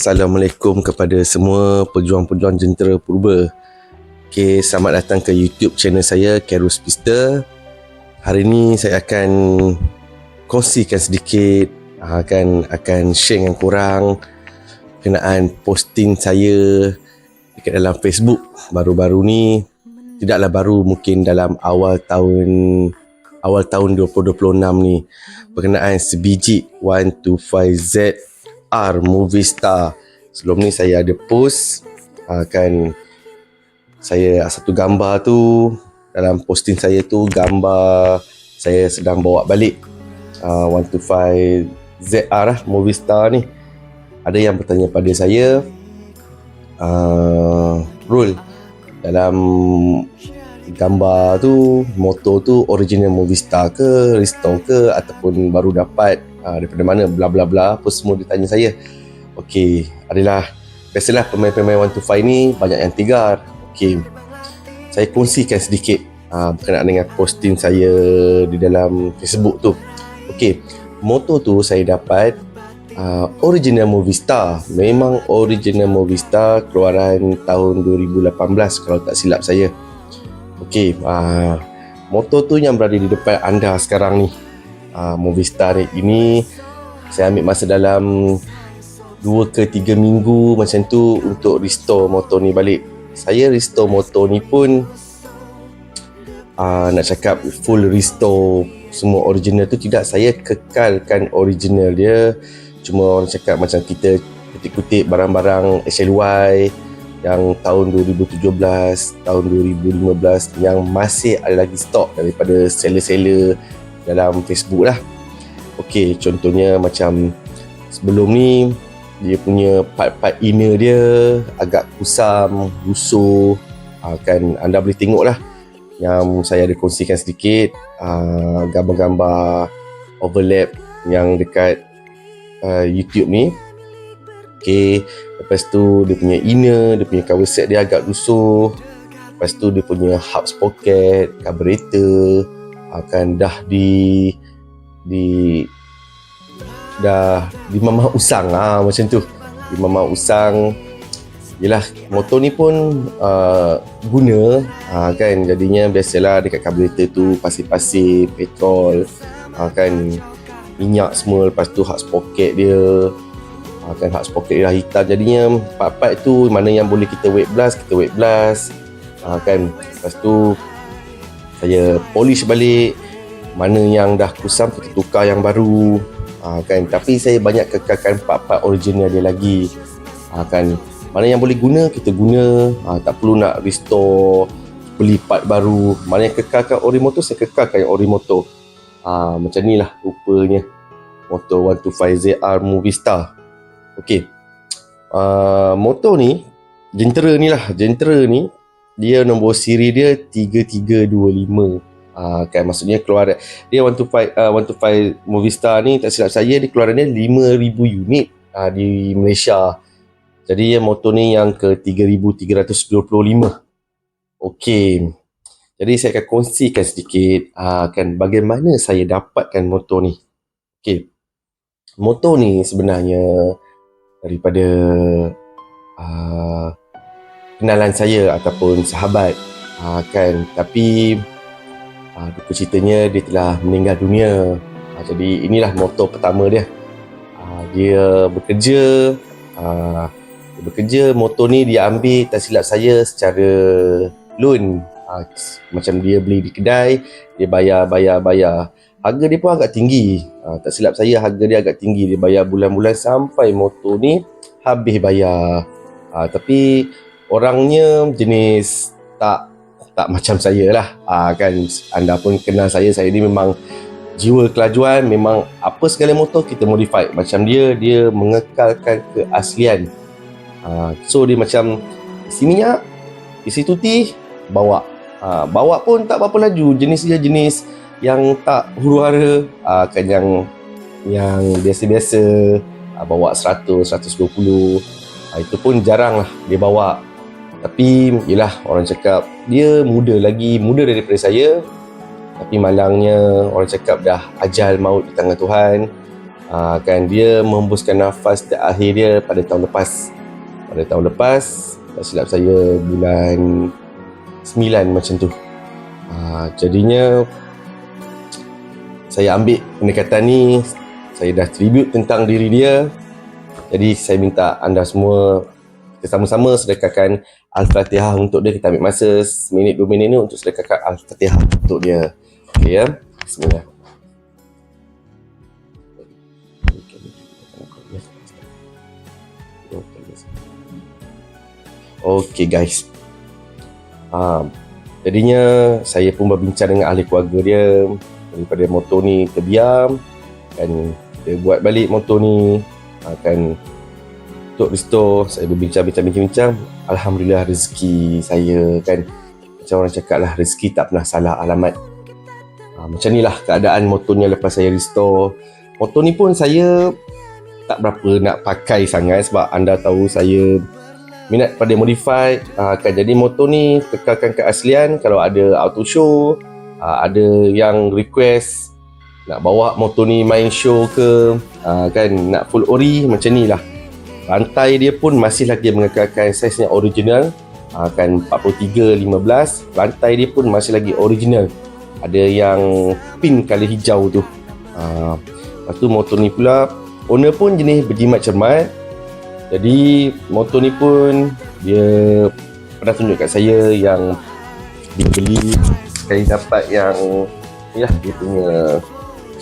Assalamualaikum kepada semua pejuang-pejuang jentera purba. Okay, selamat datang ke YouTube channel saya, Karus Pista. Hari ini saya akan kongsikan sedikit, akan akan share dengan korang kenaan posting saya dekat dalam Facebook baru-baru ni. Tidaklah baru, mungkin dalam awal tahun awal tahun 2026 ni berkenaan sebiji 125Z R Movie Star. Sebelum ni saya ada post uh, kan saya satu gambar tu dalam posting saya tu gambar saya sedang bawa balik uh, 125 ZR lah Movie Star ni. Ada yang bertanya pada saya uh, Rul dalam gambar tu motor tu original movie star ke restore ke ataupun baru dapat uh, daripada mana bla bla bla apa semua dia tanya saya. Okey adalah biasalah pemain-pemain 125 ni banyak yang tigar okey saya kongsikan sedikit uh, berkenaan dengan posting saya di dalam Facebook tu. Okey motor tu saya dapat uh, original movie star. Memang original movie star keluaran tahun 2018 kalau tak silap saya. Okey uh, motor tu yang berada di depan anda sekarang ni uh, movie star ini saya ambil masa dalam 2 ke 3 minggu macam tu untuk restore motor ni balik. Saya restore motor ni pun uh, nak cakap full restore semua original tu tidak. Saya kekalkan original dia. Cuma orang cakap macam kita kutip-kutip barang-barang SLY yang tahun 2017 tahun 2015 yang masih ada lagi stok daripada seller-seller dalam Facebook lah. Ok contohnya macam sebelum ni dia punya part-part inner dia agak kusam, lusuh uh, kan anda boleh tengok lah yang saya ada kongsikan sedikit uh, gambar-gambar overlap yang dekat uh, YouTube ni. Ok lepas tu dia punya inner dia punya cover set dia agak lusuh lepas tu dia punya hub sprocket carburetor akan dah di di dah di mamah usang. Ah ha, macam tu. Di mamah usang. Yelah motor ni pun uh, guna. Uh, kan? Jadinya biasalah dekat carburetor tu pasir-pasir petrol. Uh, kan? Minyak semua lepas tu hard sprocket dia. Uh, kan? Hard sprocket dia hitam. Jadinya part-part tu mana yang boleh kita wet blast kita wet blast. Uh, kan? Lepas tu saya polish balik mana yang dah kusam kita tukar yang baru. Ha, kan? Tapi saya banyak kekalkan part-part original dia lagi. Ha, kan? Mana yang boleh guna kita guna. Ha, tak perlu nak restore beli part baru. Mana yang kekalkan ori motor saya kekalkan ori motor ha, macam ni lah rupanya. Motor 125ZR Movie Star. Ok uh, motor ni jentera ni lah. Jentera ni dia nombor siri dia 3325 uh, kan? Maksudnya keluar dia 125 uh, 125 Movistar ni tak silap saya dia keluarannya 5000 unit uh, di Malaysia. Jadi ya, motor ni yang ke 3325 okey. Jadi saya akan kongsikan sedikit uh, kan bagaimana saya dapatkan motor ni. Okey. Motor ni sebenarnya daripada uh, kenalan saya ataupun sahabat uh, kan. Tapi uh, duka ceritanya dia telah meninggal dunia. Uh, jadi inilah motor pertama dia. Uh, dia bekerja uh, dia bekerja motor ni dia ambil tak silap saya secara loan. Uh, macam dia beli di kedai dia bayar bayar bayar. Harga dia pun agak tinggi. Uh, tak silap saya harga dia agak tinggi. Dia bayar bulan-bulan sampai motor ni habis bayar. Uh, tapi orangnya jenis tak tak macam saya lah. Ha, kan anda pun kenal saya saya ni memang jiwa kelajuan memang apa segala motor kita modify. Macam dia dia mengekalkan keaslian. Ha, so dia macam isi minyak isi tuti bawa. Ha, bawa pun tak berapa laju. Jenis dia jenis yang tak huru-hara ha, kan yang yang biasa-biasa. Ha, bawa 100 120 ha, itu pun jarang lah dia bawa tapi yelah orang cakap dia muda lagi, muda daripada saya. Tapi malangnya orang cakap dah ajal maut di tangan Tuhan. uh, kan dia menghembuskan nafas terakhir dia pada tahun lepas pada tahun lepas tak silap saya bulan 9 macam tu uh, jadinya saya ambil pendekatan ni saya dah tribute tentang diri dia jadi saya minta anda semua kita sama-sama sedekahkan Al-Fatihah untuk dia. Kita ambil masa seminit dua minit ni untuk sedekahkan Al-Fatihah untuk dia. Okey ya? Bismillah. Okey guys. Ha, jadinya saya pun berbincang dengan ahli keluarga dia. Daripada motor ni terbiam dan dia buat balik motor ni akan untuk restore saya berbincang-bincang-bincang Alhamdulillah rezeki saya kan macam orang cakap lah rezeki tak pernah salah alamat. Ha, macam ni lah keadaan motornya lepas saya restore. Motor ni pun saya tak berapa nak pakai sangat sebab anda tahu saya minat pada modified uh, kan jadi motor ni kekalkan keaslian. Kalau ada auto show uh, ada yang request nak bawa motor ni main show ke kan nak full ori macam ni lah rantai dia pun masih lagi mengekalkan saiznya original. Uh, kan 43 15 rantai dia pun masih lagi original. Ada yang pin kali hijau tu. Uh, lepas tu motor ni pula owner pun jenis berjimat cermat. Jadi motor ni pun dia pernah tunjuk kat saya yang dia beli sekali dapat yang ya dia punya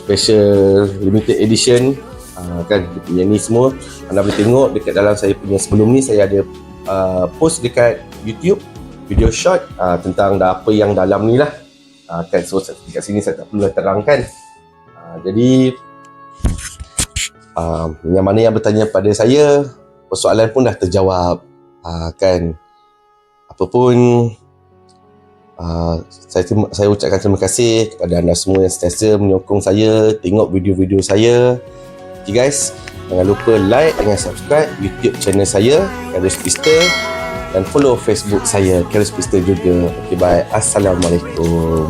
special limited edition uh, kan? Punya ni semua anda boleh tengok dekat dalam saya punya sebelum ni saya ada uh, post dekat YouTube video short uh, tentang dah apa yang dalam ni lah. Uh, kan? So dekat sini saya tak perlu terangkan. Uh, jadi uh, yang mana yang bertanya pada saya persoalan pun dah terjawab. Uh, kan? Apa pun uh, saya terima, saya ucapkan terima kasih kepada anda semua yang sentiasa menyokong saya tengok video-video saya okay guys. Jangan lupa like dan subscribe YouTube channel saya Carlos Pista dan follow Facebook saya Carlos Pista juga. Okay bye. Assalamualaikum